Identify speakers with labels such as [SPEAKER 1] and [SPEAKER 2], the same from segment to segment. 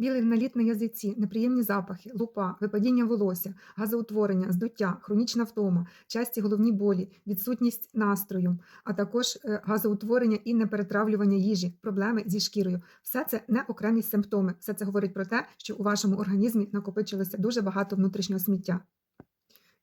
[SPEAKER 1] Білий наліт на язиці, неприємні запахи, лупа, випадіння волосся, газоутворення, здуття, хронічна втома, часті головні болі, відсутність настрою, а також е, газоутворення і неперетравлювання їжі, проблеми зі шкірою. Все це не окремі симптоми. Все це говорить про те, що у вашому організмі накопичилося дуже багато внутрішнього сміття.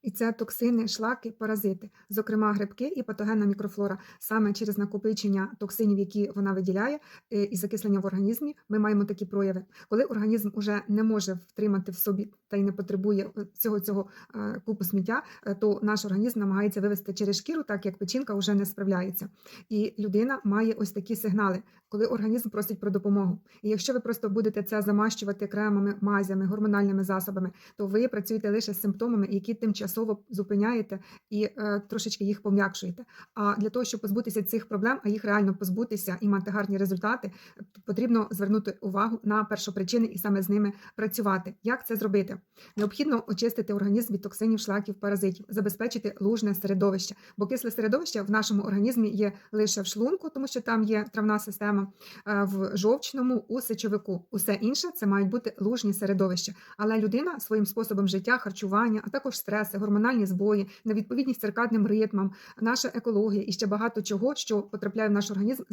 [SPEAKER 1] І це токсини, шлаки, паразити, зокрема грибки і патогенна мікрофлора. Саме через накопичення токсинів, які вона виділяє, е, і закислення в організмі, ми маємо такі прояви. Коли організм уже не може втримати в собі та й не потребує е, всього цього е, купу сміття, то наш організм намагається вивести через шкіру, так як печінка вже не справляється. І людина має ось такі сигнали, коли організм просить про допомогу. І якщо ви просто будете це замащувати кремами, мазями, гормональними засобами, то ви працюєте лише з симптомами, які тимчасово зупиняєте і е, трошечки їх пом'якшуєте. А для того, щоб позбутися цих проблем, а їх реально позбутися і мати гарні результати, потрібно звернути увагу на першопричини і саме з ними працювати. Як це зробити? Необхідно очистити організм від токсинів, шлаків, паразитів, забезпечити лужне середовище, бо кисле середовище в нашому організмі є лише в шлунку, тому що там є травна система, е, в жовчному, у сечовику. Усе інше це мають бути лужні середовища. Але людина своїм способом життя, харчування, а також стреси, гормональні збої, невідповідність циркадним ритмам, наша екологія і ще багато чого, що потрапляє в наш організм,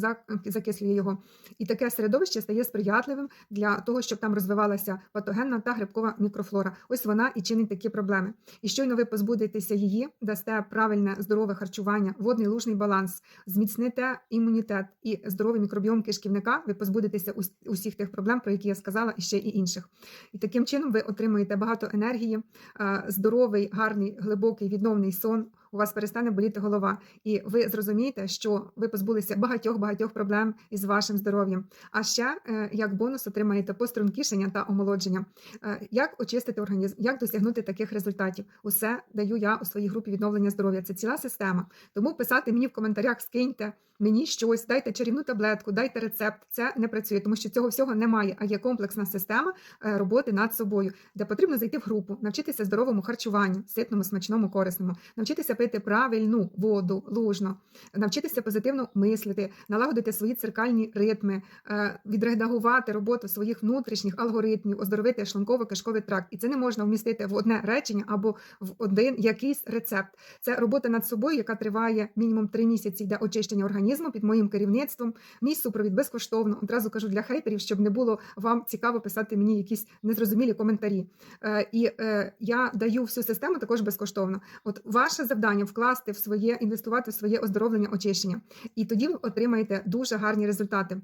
[SPEAKER 1] закислює його. І таке середовище стає сприятливим для того, щоб там розвивалася патогенна та грибкова мікрофлора. Ось вона і чинить такі проблеми. І щойно ви позбудетеся її, дасте правильне здорове харчування, водний лужний баланс, зміцните імунітет і здоровий мікробіом кишківника, ви позбудетеся усіх тих проблем, про які я сказала, і ще і інших. І таким чином ви отримуєте багато енергії, е, здоровий, гарний, глибокий, відновний сон. У вас перестане боліти голова, і ви зрозумієте, що ви позбулися багатьох багатьох проблем із вашим здоров'ям. А ще е, як бонус отримаєте пострункішення та омолодження. Е, Як очистити організм, як досягнути таких результатів? Усе даю я у своїй групі відновлення здоров'я. Це ціла система. Тому писати мені в коментарях, скиньте мені щось, дайте чарівну таблетку, дайте рецепт. Це не працює, тому що цього всього немає. А є комплексна система е, роботи над собою, де потрібно зайти в групу, навчитися здоровому харчуванню, ситному, смачному, корисному, навчитися пити правильну воду, лужно, навчитися позитивно мислити, налагодити свої циркальні ритми, е, відредагувати роботу своїх внутрішніх алгоритмів, оздоровити шлунково-кишковий тракт. І це не можна вмістити в одне речення або в один якийсь рецепт. Це робота над собою, яка триває мінімум три місяці, йде очищення організму під моїм керівництвом. Мій супровід безкоштовно. Одразу кажу для хейтерів, щоб не було вам цікаво писати мені якісь незрозумілі коментарі. Е, І е, я даю всю систему також безкоштовно. От ваше завдання вкласти в своє, інвестувати в своє оздоровлення, очищення, і тоді ви отримаєте дуже гарні результати.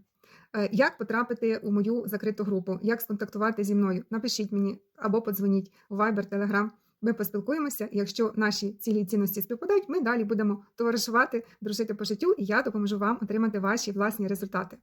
[SPEAKER 1] Е, Як потрапити у мою закриту групу? Як сконтактувати зі мною? Напишіть мені або подзвоніть у Viber, Telegram. Ми поспілкуємося. Якщо наші цілі і цінності співпадають, ми далі будемо товаришувати, дружити по життю, і я допоможу вам отримати ваші власні результати.